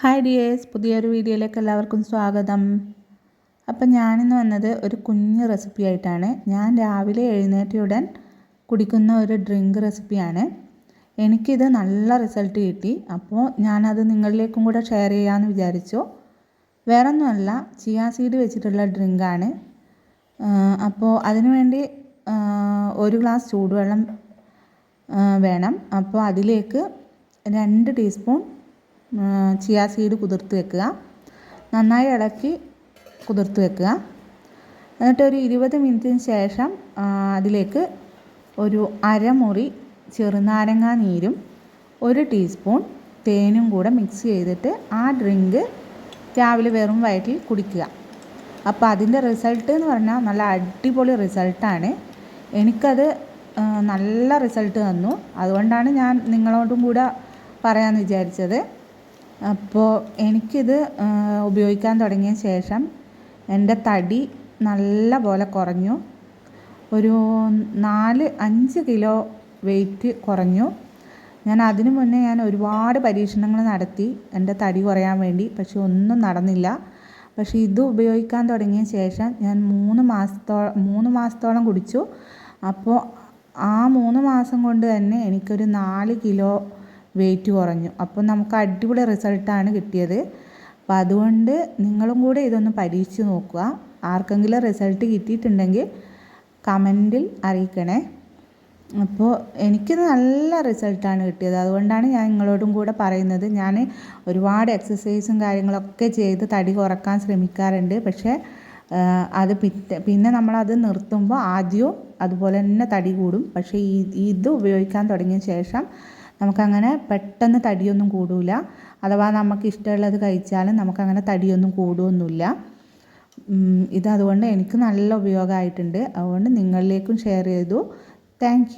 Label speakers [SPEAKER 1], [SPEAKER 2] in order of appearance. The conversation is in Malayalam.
[SPEAKER 1] ഹായ് ഡിയേഴ്സ് പുതിയൊരു വീഡിയോയിലേക്ക് എല്ലാവർക്കും സ്വാഗതം. അപ്പം ഞാനിന്ന് വന്നത് ഒരു കുഞ്ഞ് റെസിപ്പി ആയിട്ടാണ്. ഞാൻ രാവിലെ എഴുന്നേറ്റയുടൻ കുടിക്കുന്ന ഒരു ഡ്രിങ്ക് റെസിപ്പിയാണ് എനിക്കിത് നല്ല റിസൾട്ട് കിട്ടി. അപ്പോൾ ഞാനത് നിങ്ങളിലേക്കും കൂടെ ഷെയർ ചെയ്യാമെന്ന് വിചാരിച്ചു. വേറൊന്നുമല്ല ചിയാ സീഡ് വെച്ചിട്ടുള്ള ഡ്രിങ്കാണ് അപ്പോൾ അതിനുവേണ്ടി ഒരു ഗ്ലാസ് ചൂടുവെള്ളം വേണം. അപ്പോൾ അതിലേക്ക് രണ്ട് ടീസ്പൂൺ ചിയാ സീഡ് കുതിർത്ത് വെക്കുക. നന്നായി ഇളക്കി കുതിർത്ത് വെക്കുക. എന്നിട്ട് ഒരു ഇരുപത് മിനിറ്റിന് ശേഷം അതിലേക്ക് ഒരു അരമുറി ചെറുനാരങ്ങ നീരും ഒരു ടീസ്പൂൺ തേനും കൂടെ മിക്സ് ചെയ്തിട്ട് ആ ഡ്രിങ്ക് രാവിലെ വെറും വയറ്റിൽ കുടിക്കുക. അപ്പോൾ അതിന്റെ റിസൾട്ട് എന്ന് പറഞ്ഞാൽ നല്ല അടിപൊളി റിസൾട്ടാണ്. എനിക്കത് നല്ല റിസൾട്ട് തന്നു. അതുകൊണ്ടാണ് ഞാൻ നിങ്ങളോടും കൂടെ പറയാമെന്ന് വിചാരിച്ചത്. അപ്പോൾ എനിക്കിത് ഉപയോഗിക്കാൻ തുടങ്ങിയ ശേഷം എന്റെ തടി നല്ല പോലെ കുറഞ്ഞു. ഒരു നാല് അഞ്ച് കിലോ വെയിറ്റ് കുറഞ്ഞു. ഞാൻ അതിനു മുന്നേ ഞാൻ ഒരുപാട് പരീക്ഷണങ്ങൾ നടത്തി. എന്റെ തടി കുറയാൻ വേണ്ടി പക്ഷെ ഒന്നും നടന്നില്ല. പക്ഷേ ഇത് ഉപയോഗിക്കാൻ തുടങ്ങിയ ശേഷം ഞാൻ മൂന്ന് മാസത്തോളം മൂന്ന് മാസത്തോളം കുടിച്ചു. അപ്പോൾ ആ മൂന്ന് മാസം കൊണ്ട് തന്നെ എനിക്കൊരു നാല് കിലോ വെയിറ്റ് കുറഞ്ഞു. അപ്പോൾ നമുക്ക് അടിപൊളി റിസൾട്ടാണ് കിട്ടിയത്. അപ്പോൾ അതുകൊണ്ട് നിങ്ങളും കൂടെ ഇതൊന്ന് പരീക്ഷിച്ച് നോക്കുക. ആർക്കെങ്കിലും റിസൾട്ട് കിട്ടിയിട്ടുണ്ടെങ്കിൽ കമന്റിൽ അറിയിക്കണേ. അപ്പോൾ എനിക്ക് നല്ല റിസൾട്ടാണ് കിട്ടിയത്. അതുകൊണ്ടാണ് ഞാൻ നിങ്ങളോടും കൂടെ പറയുന്നത്. ഞാൻ ഒരുപാട് എക്സസൈസും കാര്യങ്ങളൊക്കെ ചെയ്ത് തടി കുറയ്ക്കാൻ ശ്രമിക്കാറുണ്ട്. പക്ഷേ അത് പിറ്റേ പിന്നെ നമ്മളത് നിർത്തുമ്പോൾ ആദ്യവും അതുപോലെ തന്നെ തടി കൂടും. പക്ഷേ ഇത് ഉപയോഗിക്കാൻ തുടങ്ങിയ ശേഷം നമുക്കങ്ങനെ പെട്ടെന്ന് തടിയൊന്നും കൂടില്ല അഥവാ നമുക്ക് ഇഷ്ടമുള്ളത് കഴിച്ചാലും നമുക്കങ്ങനെ തടിയൊന്നും കൂടുകയൊന്നുമില്ല ഇത് അതുകൊണ്ട് എനിക്ക് നല്ല ഉപയോഗമായിട്ടുണ്ട്. അതുകൊണ്ട് നിങ്ങളിലേക്കും ഷെയർ ചെയ്തു. താങ്ക്